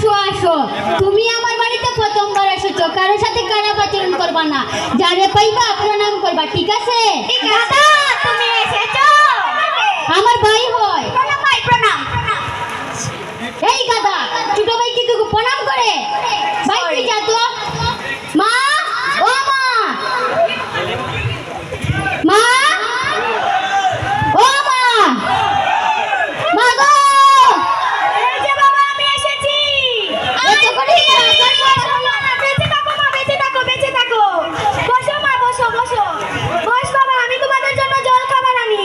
আসো আসো। তুমি আমার বাড়িতে প্রথমবার এসেছ। কারোর সাথে খারাপ আচরণ করবা না? যারে পাইবা নাম করবা, ঠিক আছে? ঠিক তুমি এসেছ আমার ভাই হয় প্রণাম ভাই প্রণাম এই গাদা ছোট ভাইকে কেউ প্রণাম করে ভাই তুই যা তো মা ও মা মা ও মা মা গো এই যে বাবা আমি এসেছি এত করে বেঁচে থাকো মা বেঁচে থাকো বেঁচে থাকো বসো মা বসো বসো বস বাবা আমি তোমাদের জন্য জল খাবার আনি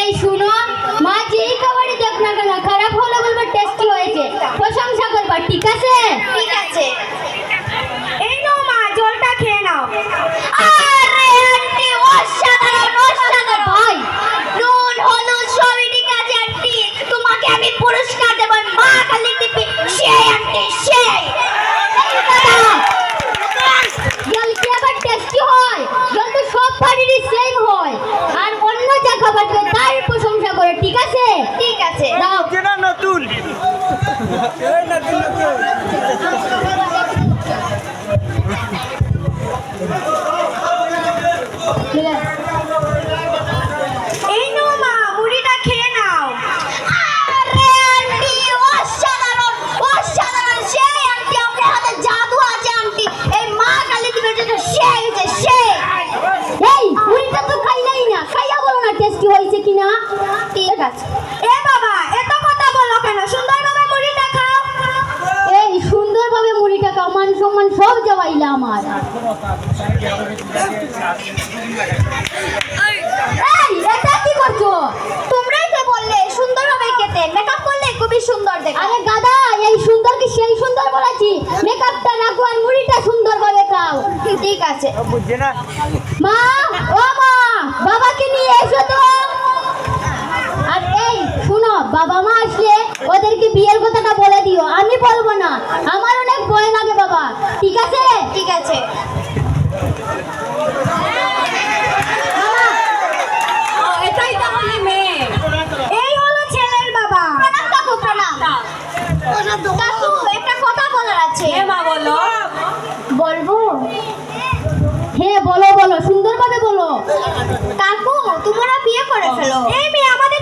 এই শুনো মা যেই খাবারই দেখ না কেন খারাপ হলে বলবে টেস্টি হয়েছে প্রশংসা করবা ঠিক আছে ঠিক আছে এই নাও মা জলটা খেয়ে নাও আরে আন্টি অসাধারণ অসাধারণ ভাই নুন হলুদ সবই ঠিক আছে আন্টি তোমাকে আমি পুরস্কার দেব মা খালি টিপি সেই আন্টি সেই জল কি আবার টেস্টি হয় জল তো সব বাড়িরই সেম হয় আর অন্য যা খাবার খায় তার প্রশংসা করে ঠিক আছে ঠিক আছে দাও কেনা নতুন এই নতুন নতুন এই নাও মা মুড়িটা খেয়ে নাও আরে আন্টি অসাধারণ অসাধারণ সেই আন্টি আপনার হাতে জাদু আছে আন্টি এই মা কালী দিবের জন্য সেই যে সেই এই মুড়িটা তো খাইলাই না খাইয়া বলো না টেস্টি হয়েছে কিনা? ঠিক আছে এ বাবা এত কথা বলো কেন? সুন্দরভাবে মুড়িটা খাও। এই সুন্দরভাবে মুড়িটা খাও। মান সম্মান সব জবাইলা আমার। এই এটা কি করছ? তোমরাই তো বললে সুন্দরভাবে খেতে। মেকআপ করলে খুবই সুন্দর দেখো। আরে গাদা এই সুন্দর কি সেই সুন্দর বলেছি? মেকআপটা রাখো আর মুড়িটা সুন্দরভাবে খাও। ঠিক আছে। বুঝছে না। মা ও মা বাবাকে নিয়ে এসো তো। বাবা মা আসলে ওদেরকে বিয়ের কথাটা বলে দিও আমি বলব না। আমার অনেক ভয় লাগে বাবা। ঠিক আছে? ঠিক আছে। এটাই তাহলে মেয়ে এই হলো ছেলের বাবা। প্রণাম কাকু প্রণাম। কাকু একটা কথা বলার আছে। মা বলো। বলব? হ্যাঁ বলো বলো সুন্দরভাবে বলো। কাকু তোমরা বিয়ে করে ফেলো। এই মেয়ে আমাদের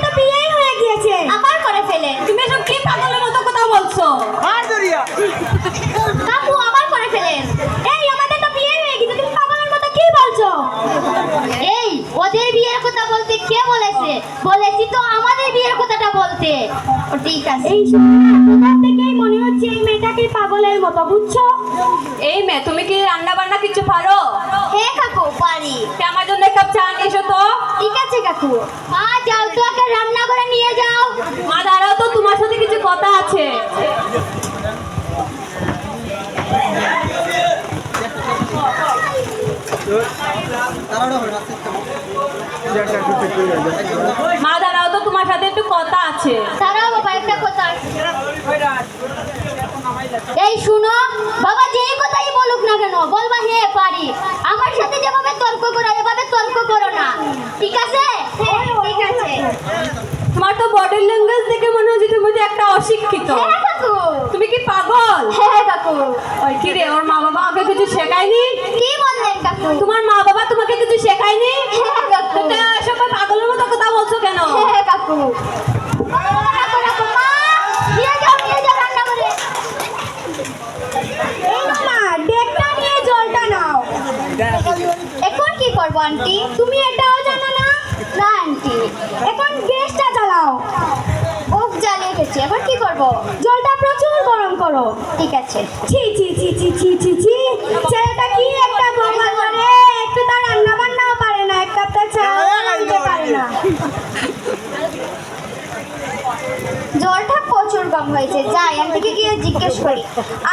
কাকু আবার করে ফেলেন। এই আমাদের তো বিয়ে হয়ে গেছে তুমি পাগলের মতো কি বলছো? এই ওদের বিয়ের কথা বলতে কে বলেছে? বলেছি তো আমাদের বিয়ের কথাটা বলতে। ঠিক আছে। এই তোমার থেকেই মনে হচ্ছে এই মেয়েটাকে পাগলের মতো বুঝছ? এই মেয়ে তুমি কি রান্না বান্না কিছু পারো? হ্যাঁ কাকু পারি। আমার জন্য এক কাপ চা নিয়ে এসো তো? ঠিক আছে কাকু মা যাও তো ওকে রান্না করে নিয়ে যাও মা দাঁড়াও তো তোমার সাথে কিছু কথা আছে মা দাঁড়াও তো তোমার সাথে একটু কথা আছে। তারাও বাবা একটা কথা এই শুনো বাবা যেই কথাই বলুক না কেন বলবা হে পারি। আমার সাথে যেভাবে তর্ক করো এভাবে তর্ক করো না। ঠিক আছে? হ্যাঁ ঠিক আছে। তোমার তো বডি ল্যাঙ্গুয়েজ দেখে মনে হচ্ছে তুমি যে একটা অশিক্ষিত। হ্যাঁ তুমি কি পাগল? হ্যাঁ কাকু। ওই কি রে ওর মা বাবা ওকে কিছু শেখায়নি? কি বললেন কাকু? তোমার মা বাবা তোমাকে কিছু শেখায়নি হ্যাঁ কাকু তো এসব পাগলের মতো কথা বলছো কেন হ্যাঁ কাকু রাখো, রাখো, মা। নিয়ে যাও, নিয়ে যাও রান্না করে। এই নাও মা, ডেকটা নিয়ে জলটা নাও। এখন কি করব আন্টি তুমি এটাও জানো না? না আন্টি এখন গ্যাসটা জ্বালাও। জ্বালিয়ে গেছি এবার কি করব? জলটা প্রচুর গরম করো। ঠিক আছে। ছি ছি ছি ছি ছি ছি ছি। ছেলেটা কি একটা বৌমা করে? একটু তার রান্না বান্নাও পারে না। এক কাপটা চা পারে না। জলটা প্রচুর কম হয়েছে। যাই আন্টিকে গিয়ে জিজ্ঞেস করি।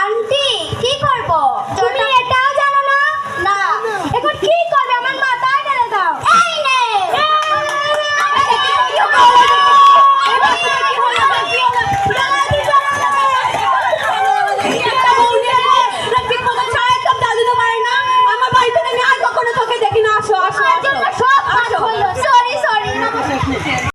আন্টি কি করব? তুমি এটা